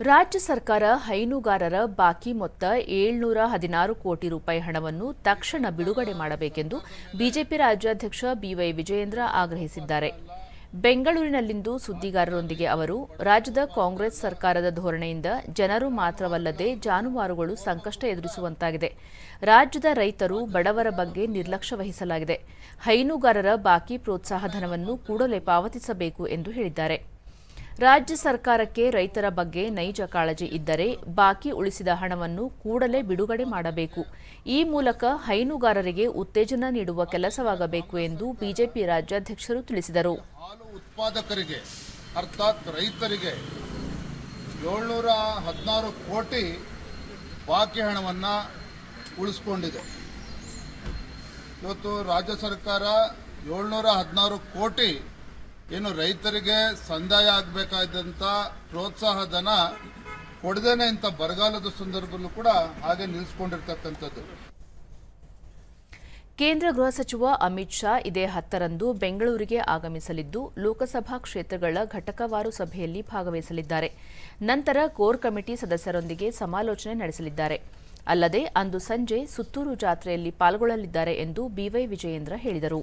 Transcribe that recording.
ರಾಜ್ಯ ಸರ್ಕಾರ ಹೈನುಗಾರರ ಬಾಕಿ ಮೊತ್ತ ಏಳ್ನೂರ ಹದಿನಾರು ಕೋಟಿ ರೂಪಾಯಿ ಹಣವನ್ನು ತಕ್ಷಣ ಬಿಡುಗಡೆ ಮಾಡಬೇಕೆಂದು ಬಿಜೆಪಿ ರಾಜ್ಯಾಧ್ಯಕ್ಷ ಬಿವೈ ವಿಜಯೇಂದ್ರ ಆಗ್ರಹಿಸಿದ್ದಾರೆ. ಬೆಂಗಳೂರಿನಲ್ಲಿಂದು ಸುದ್ದಿಗಾರರೊಂದಿಗೆ ಅವರು, ರಾಜ್ಯದ ಕಾಂಗ್ರೆಸ್ ಸರ್ಕಾರದ ಧೋರಣೆಯಿಂದ ಜನರು ಮಾತ್ರವಲ್ಲದೆ ಜಾನುವಾರುಗಳು ಸಂಕಷ್ಟ ಎದುರಿಸುವಂತಾಗಿದೆ. ರಾಜ್ಯದ ರೈತರು ಬಡವರ ಬಗ್ಗೆ ನಿರ್ಲಕ್ಷ್ಯ ವಹಿಸಲಾಗಿದೆ. ಹೈನುಗಾರರ ಬಾಕಿ ಪ್ರೋತ್ಸಾಹಧನವನ್ನು ಕೂಡಲೇ ಪಾವತಿಸಬೇಕು ಎಂದು ಹೇಳಿದ್ದಾರೆ. ರಾಜ್ಯ ಸರ್ಕಾರಕ್ಕೆ ರೈತರ ಬಗ್ಗೆ ನೈಜ ಕಾಳಜಿ ಇದ್ದರೆ ಬಾಕಿ ಉಳಿಸಿದ ಹಣವನ್ನು ಕೂಡಲೇ ಬಿಡುಗಡೆ ಮಾಡಬೇಕು. ಈ ಮೂಲಕ ಹೈನುಗಾರರಿಗೆ ಉತ್ತೇಜನ ನೀಡುವ ಕೆಲಸವಾಗಬೇಕು ಎಂದು ಬಿಜೆಪಿ ರಾಜ್ಯಾಧ್ಯಕ್ಷರು ತಿಳಿಸಿದರು. ಹಾಲು ಉತ್ಪಾದಕರಿಗೆ, ಅರ್ಥಾತ್ ರೈತರಿಗೆ ಏಳ್ನೂರ ಹದಿನಾರು ಕೋಟಿ ಬಾಕಿ ಹಣವನ್ನು ಉಳಿಸ್ಕೊಂಡಿದೆ. ಇವತ್ತು ರಾಜ್ಯ ಸರ್ಕಾರ ಏಳ್ನೂರ ಹದಿನಾರು ಕೋಟಿ ಏನು ರೈತರಿಗೆ ಸಂದಾಯ ಆಗಬೇಕಾದಂಥ ಪ್ರೋತ್ಸಾಹ ಧನ ಕೊಡದೇನೆ ಇಂಥ ಬರಗಾಲದ ಸಂದರ್ಭದಲ್ಲೂ ಕೂಡ ಹಾಗೆ ನಿಲ್ಲಿಸ್ಕೊಂಡಿರ್ತಕ್ಕಂಥದ್ದು ಕೇಂದ್ರ ಗೃಹ ಸಚಿವ ಅಮಿತ್ ಶಾ ಇದೇ ಹತ್ತರಂದು ಬೆಂಗಳೂರಿಗೆ ಆಗಮಿಸಲಿದ್ದು, ಲೋಕಸಭಾ ಕ್ಷೇತ್ರಗಳ ಘಟಕವಾರು ಸಭೆಯಲ್ಲಿ ಭಾಗವಹಿಸಲಿದ್ದಾರೆ. ನಂತರ ಕೋರ್ ಕಮಿಟಿ ಸದಸ್ಯರೊಂದಿಗೆ ಸಮಾಲೋಚನೆ ನಡೆಸಲಿದ್ದಾರೆ. ಅಲ್ಲದೆ ಅಂದು ಸಂಜೆ ಸುತ್ತೂರು ಜಾತ್ರೆಯಲ್ಲಿ ಪಾಲ್ಗೊಳ್ಳಲಿದ್ದಾರೆ ಎಂದು ಬಿವೈ ವಿಜಯೇಂದ್ರ ಹೇಳಿದರು.